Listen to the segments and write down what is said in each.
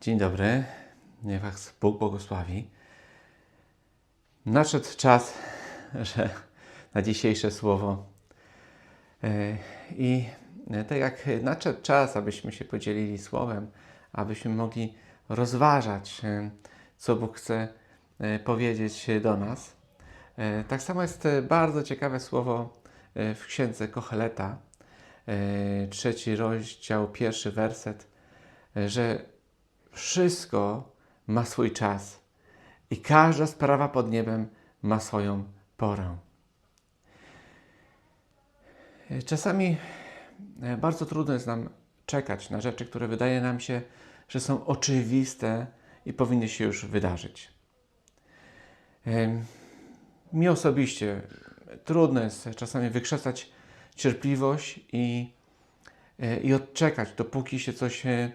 Dzień dobry, niech Was Bóg błogosławi. Nadszedł czas, że na dzisiejsze słowo. E, I tak jak nadszedł czas, abyśmy się podzielili słowem, abyśmy mogli rozważać, e, co Bóg chce e, powiedzieć do nas. Tak samo jest bardzo ciekawe słowo w księdze Kocheleta, trzeci rozdział, pierwszy werset, że wszystko ma swój czas i każda sprawa pod niebem ma swoją porę. Czasami e, bardzo trudno jest nam czekać na rzeczy, które wydaje nam się, że są oczywiste i powinny się już wydarzyć. Mi osobiście trudno jest czasami wykrzesać cierpliwość i, e, i odczekać, dopóki się coś, e,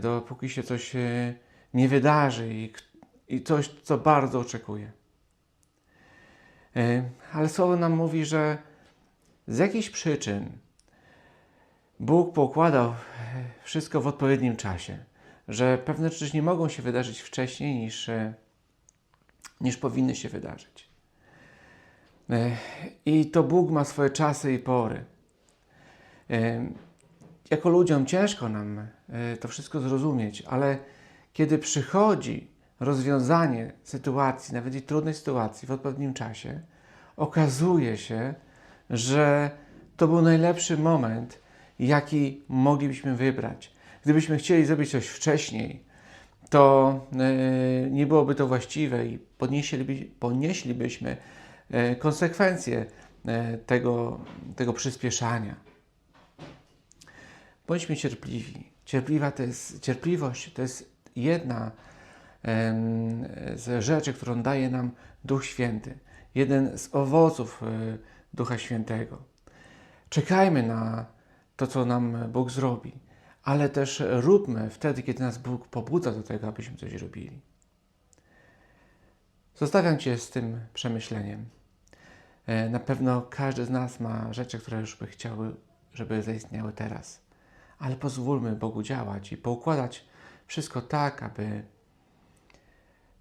dopóki się coś e, nie wydarzy i, i coś, co bardzo oczekuję. E, Ale słowo nam mówi, że z jakichś przyczyn Bóg pokładał e, wszystko w odpowiednim czasie, że pewne rzeczy nie mogą się wydarzyć wcześniej niż, niż powinny się wydarzyć. I to Bóg ma swoje czasy i pory. Jako ludziom ciężko nam e, to wszystko zrozumieć, ale kiedy przychodzi rozwiązanie sytuacji, nawet i trudnej sytuacji w odpowiednim czasie, okazuje się, że to był najlepszy moment, jaki moglibyśmy wybrać. Gdybyśmy chcieli zrobić coś wcześniej, to e, nie byłoby to właściwe i ponieślibyśmy e, konsekwencje tego, tego przyspieszania. Bądźmy cierpliwi. Cierpliwa to jest, cierpliwość to jest jedna z rzeczy, którą daje nam Duch Święty. Jeden z owoców e, Ducha Świętego. Czekajmy na to, co nam Bóg zrobi, ale też róbmy wtedy, kiedy nas Bóg pobudza do tego, abyśmy coś robili. Zostawiam Cię z tym przemyśleniem. E, Na pewno każdy z nas ma rzeczy, które już by chciały, żeby zaistniały teraz. Ale pozwólmy Bogu działać i poukładać wszystko tak, aby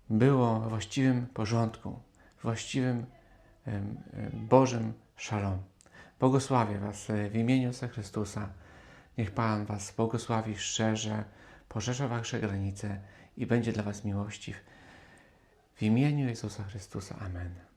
było w właściwym porządku, w właściwym Bożym szalom. Błogosławię Was e, w imieniu Jezusa Chrystusa. Niech Pan Was błogosławi szczerze, poszerza Wasze granice i będzie dla Was miłościw. W imieniu Jezusa Chrystusa. Amen.